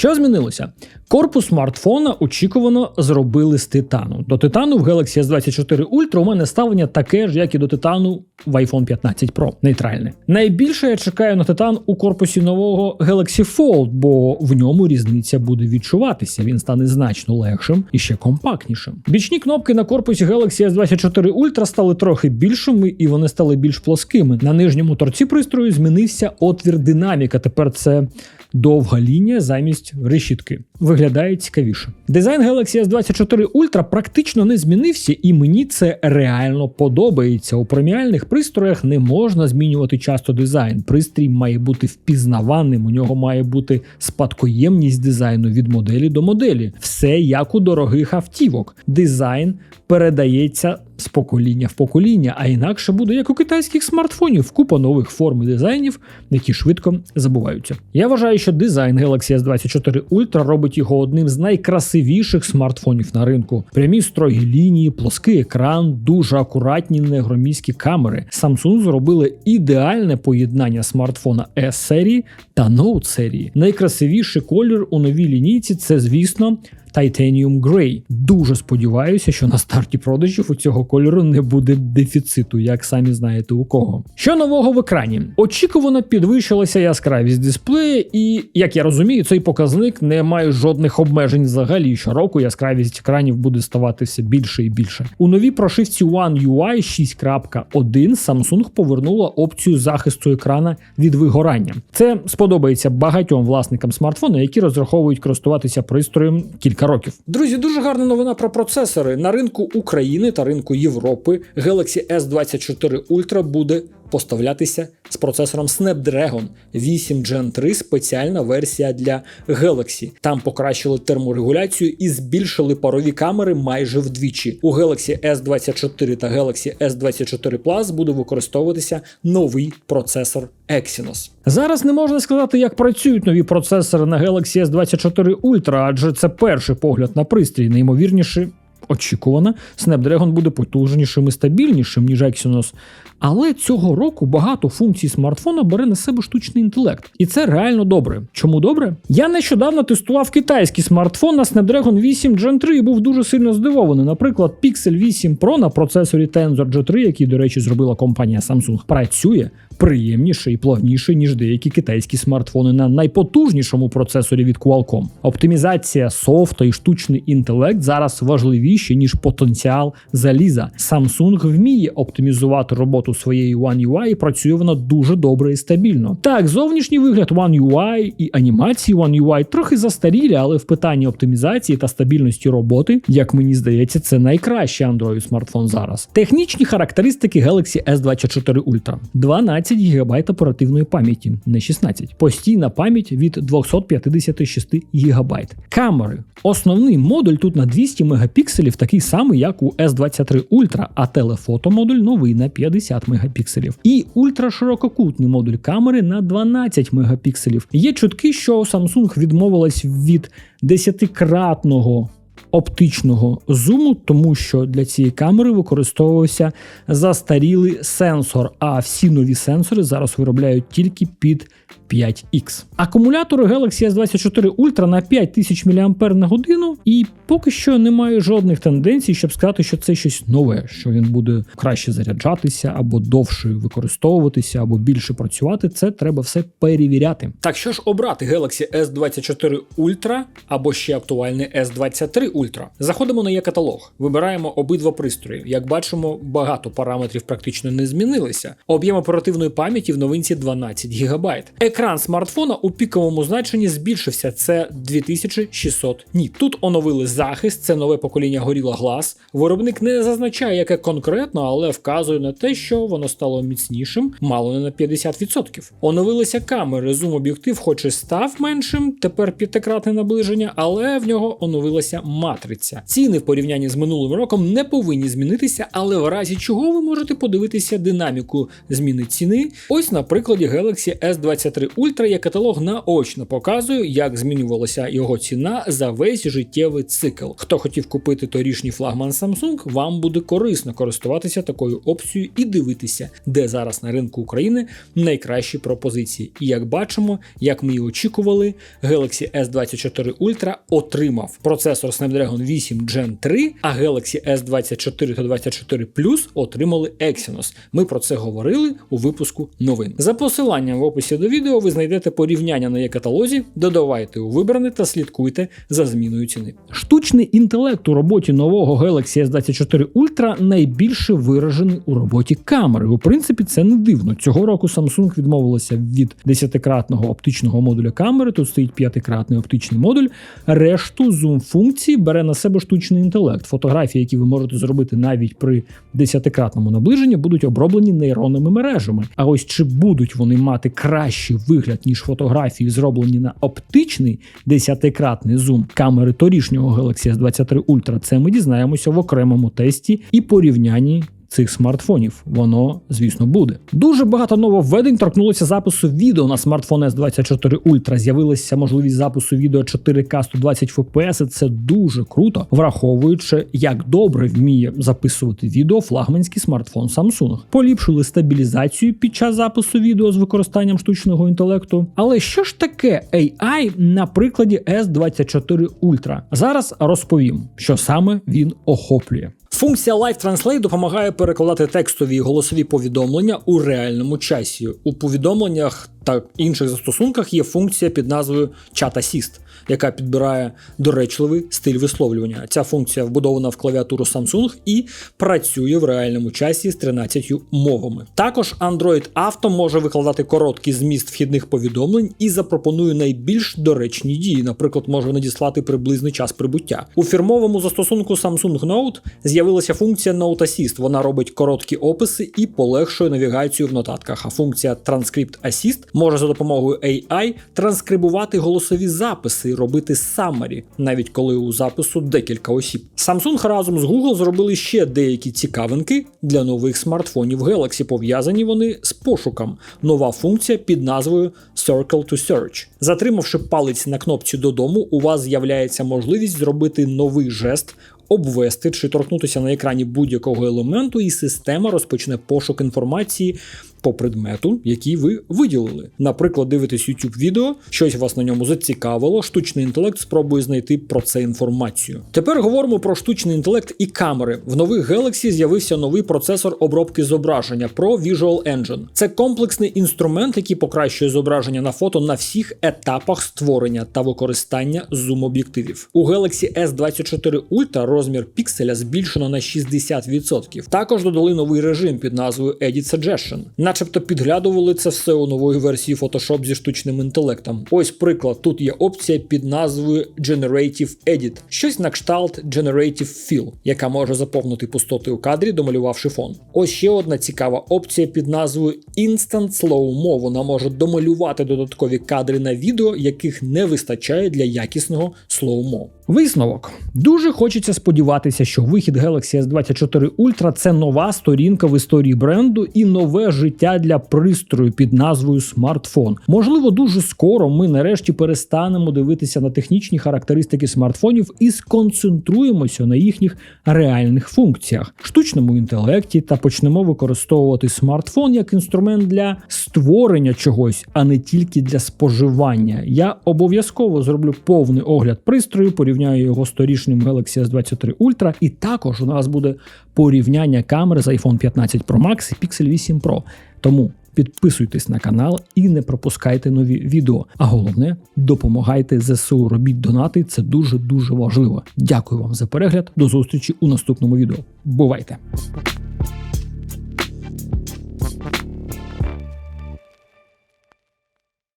Що змінилося? Корпус смартфона очікувано зробили з титану. До титану в Galaxy S24 Ultra у мене ставлення таке ж, як і до титану в iPhone 15 Pro. Нейтральне. Найбільше я чекаю на титан у корпусі нового Galaxy Fold, бо в ньому різниця буде відчуватися. Він стане значно легшим і ще компактнішим. Бічні кнопки на корпусі Galaxy S24 Ultra стали трохи більшими і вони стали більш плоскими. На нижньому торці пристрою змінився отвір динаміка. Тепер це довга лінія замість решітки. Виглядає цікавіше. Дизайн Galaxy S24 Ultra практично не змінився, і мені це реально подобається. У преміальних пристроях не можна змінювати часто дизайн. Пристрій має бути впізнаваним, у нього має бути спадкоємність дизайну від моделі до моделі. Все як у дорогих автівок. Дизайн передається з покоління в покоління, а інакше буде як у китайських смартфонів, купа нових форм і дизайнів, які швидко забуваються. Я вважаю, що дизайн Galaxy S24 Ultra робить його одним з найкрасивіших смартфонів на ринку. Прямі строгі лінії, плоский екран, дуже акуратні негроміські камери. Samsung зробили ідеальне поєднання смартфона S серії та Note серії. Найкрасивіший колір у новій лінійці це, звісно. Titanium Grey. Дуже сподіваюся, що на старті продажів у цього кольору не буде дефіциту, як самі знаєте у кого. Що нового в екрані? Очікувано підвищилася яскравість дисплея, і як я розумію, цей показник не має жодних обмежень взагалі. Щороку яскравість екранів буде ставати все більше і більше. У новій прошивці One UI 6.1 Samsung повернула опцію захисту екрана від вигорання. Це сподобається багатьом власникам смартфона, які розраховують користуватися пристроєм кілька років. Друзі, дуже гарна новина про процесори. На ринку України та ринку Європи Galaxy S24 Ultra буде поставлятися з процесором Snapdragon 8 Gen 3 спеціальна версія для Galaxy. Там покращили терморегуляцію і збільшили парові камери майже вдвічі. У Galaxy S24 та Galaxy S24 Plus буде використовуватися новий процесор Exynos. Зараз не можна сказати, як працюють нові процесори на Galaxy S24 Ultra, адже це перший погляд на пристрій, неймовірніше. Очікувано, Snapdragon буде потужнішим і стабільнішим, ніж Exynos. Але цього року багато функцій смартфона бере на себе штучний інтелект. І це реально добре. Чому добре? Я нещодавно тестував китайський смартфон на Snapdragon 8 Gen 3 і був дуже сильно здивований. Наприклад, Pixel 8 Pro на процесорі Tensor G3, який, до речі, зробила компанія Samsung, працює приємніше і плавніше, ніж деякі китайські смартфони на найпотужнішому процесорі від Qualcomm. Оптимізація софта і штучний інтелект зараз важливіші, ніж потенціал заліза. Samsung вміє оптимізувати роботу своєї One UI і працює вона дуже добре і стабільно. Так, зовнішній вигляд One UI і анімації One UI трохи застарілі, але в питанні оптимізації та стабільності роботи, як мені здається, це найкращий Android смартфон зараз. Технічні характеристики Galaxy S24 Ultra. 12 ГБ оперативної пам'яті, не 16. Постійна пам'ять від 256 ГБ. Камери. Основний модуль тут на 200 мегапікселів, такий самий, як у S23 Ultra, а телефотомодуль новий на 50 мегапікселів. І ультраширококутний модуль камери на 12 мегапікселів. Є чутки, що Samsung відмовилась від 10-кратного оптичного зуму, тому що для цієї камери використовувався застарілий сенсор, а всі нові сенсори зараз виробляють тільки під 5X. Акумулятори Galaxy S24 Ultra на 5000 мАч на годину, і поки що немає жодних тенденцій, щоб сказати, що це щось нове, що він буде краще заряджатися, або довше використовуватися, або більше працювати. Це треба все перевіряти. Так що ж обрати Galaxy S24 Ultra або ще актуальний S23 Ultra? Заходимо на є-каталог, вибираємо обидва пристрої. Як бачимо, багато параметрів практично не змінилися. Об'єм оперативної пам'яті в новинці 12 ГБ. Екран смартфона у піковому значенні збільшився. Це 2600 ніт. Тут оновили захист, це нове покоління Gorilla Glass. Виробник не зазначає, яке конкретно, але вказує на те, що воно стало міцнішим, мало не на 50%. Оновилися камери, зум-об'єктив, хоч і став меншим, тепер п'ятикратне наближення, але в нього оновилася матриця. Ціни в порівнянні з минулим роком не повинні змінитися, але в разі чого ви можете подивитися динаміку зміни ціни. Ось на прикладі Galaxy S23 Ultra є каталог наочно показує, як змінювалася його ціна за весь життєвий цикл. Хто хотів купити торішній флагман Samsung, вам буде корисно користуватися такою опцією і дивитися, де зараз на ринку України найкращі пропозиції. І як бачимо, як ми і очікували, Galaxy S24 Ultra отримав процесор Snapdragon 8 Gen 3, а Galaxy S24 та 24 Plus отримали Exynos. Ми про це говорили у випуску новин. За посиланням в описі до відео ви знайдете порівняння на є каталозі, додавайте у вибране та слідкуйте за зміною ціни. Штучний інтелект у роботі нового Galaxy S24 Ultra найбільше виражений у роботі камери. У принципі, це не дивно. Цього року Samsung відмовилася від 10-кратного оптичного модуля камери. Тут стоїть 5-кратний оптичний модуль. Решту зум функції бере на себе штучний інтелект. Фотографії, які ви можете зробити навіть при 10-кратному наближенні, будуть оброблені нейронними мережами. А ось чи будуть вони мати кращий вигляд ніж фотографії, зроблені на оптичний 10-кратний зум камери торішнього Galaxy S23 Ultra, це ми дізнаємося в окремому тесті і порівнянні цих смартфонів. Воно, звісно, буде. Дуже багато нововведень торкнулося запису відео на смартфон S24 Ultra. З'явилася можливість запису відео 4К 120 FPS. і Це дуже круто, враховуючи, як добре вміє записувати відео флагманський смартфон Samsung. Поліпшили стабілізацію під час запису відео з використанням штучного інтелекту. Але що ж таке AI на прикладі S24 Ultra? Зараз розповім, що саме він охоплює. Функція Live Translate допомагає перекладати текстові і голосові повідомлення у реальному часі. У повідомленнях та інших застосунках є функція під назвою Chat Assist, яка підбирає доречливий стиль висловлювання. Ця функція вбудована в клавіатуру Samsung і працює в реальному часі з 13 мовами. Також Android Auto може викладати короткий зміст вхідних повідомлень і запропонує найбільш доречні дії. Наприклад, може надіслати приблизний час прибуття. У фірмовому застосунку Samsung Note з'явилася функція Note Assist. Вона робить короткі описи і полегшує навігацію в нотатках. А функція Transcript Assist може за допомогою AI транскрибувати голосові записи і робити summary, навіть коли у запису декілька осіб. Samsung разом з Google зробили ще деякі цікавинки для нових смартфонів Galaxy. Пов'язані вони з пошуком. Нова функція під назвою Circle to Search. Затримавши палець на кнопці додому, у вас з'являється можливість зробити новий жест обвести чи торкнутися на екрані будь-якого елементу, і система розпочне пошук інформації по предмету, який ви виділили. Наприклад, дивитесь YouTube відео, щось вас на ньому зацікавило, штучний інтелект спробує знайти про це інформацію. Тепер говоримо про штучний інтелект і камери. В нових Galaxy з'явився новий процесор обробки зображення Pro Visual Engine. Це комплексний інструмент, який покращує зображення на фото на всіх етапах створення та використання зум-об'єктивів. У Galaxy S24 Ultra розмір пікселя збільшено на 60%. Також додали новий режим під назвою Edit Suggestion. Начебто підглядували це все у нової версії Photoshop зі штучним інтелектом. Ось приклад, тут є опція під назвою Generative Edit, щось на кшталт Generative Fill, яка може заповнити пустоти у кадрі, домалювавши фон. Ось ще одна цікава опція під назвою Instant Slow Mo. Вона може домалювати додаткові кадри на відео, яких не вистачає для якісного Mo. Висновок дуже хочеться сподіватися, що вихід Galaxy S24 Ultra – це нова сторінка в історії бренду і нове життя для пристрою під назвою смартфон. Можливо, дуже скоро ми нарешті перестанемо дивитися на технічні характеристики смартфонів і сконцентруємося на їхніх реальних функціях, штучному інтелекті та почнемо використовувати смартфон як інструмент для створення чогось, а не тільки для споживання. Я обов'язково зроблю повний огляд пристрою, порівняю його з торішнім Galaxy S23 Ultra, і також у нас буде порівняння камер з iPhone 15 Pro Max і Pixel 8 Pro. Тому підписуйтесь на канал і не пропускайте нові відео. А головне, допомагайте ЗСУ, робіть донати. Це дуже дуже важливо. Дякую вам за перегляд. До зустрічі у наступному відео. Бувайте!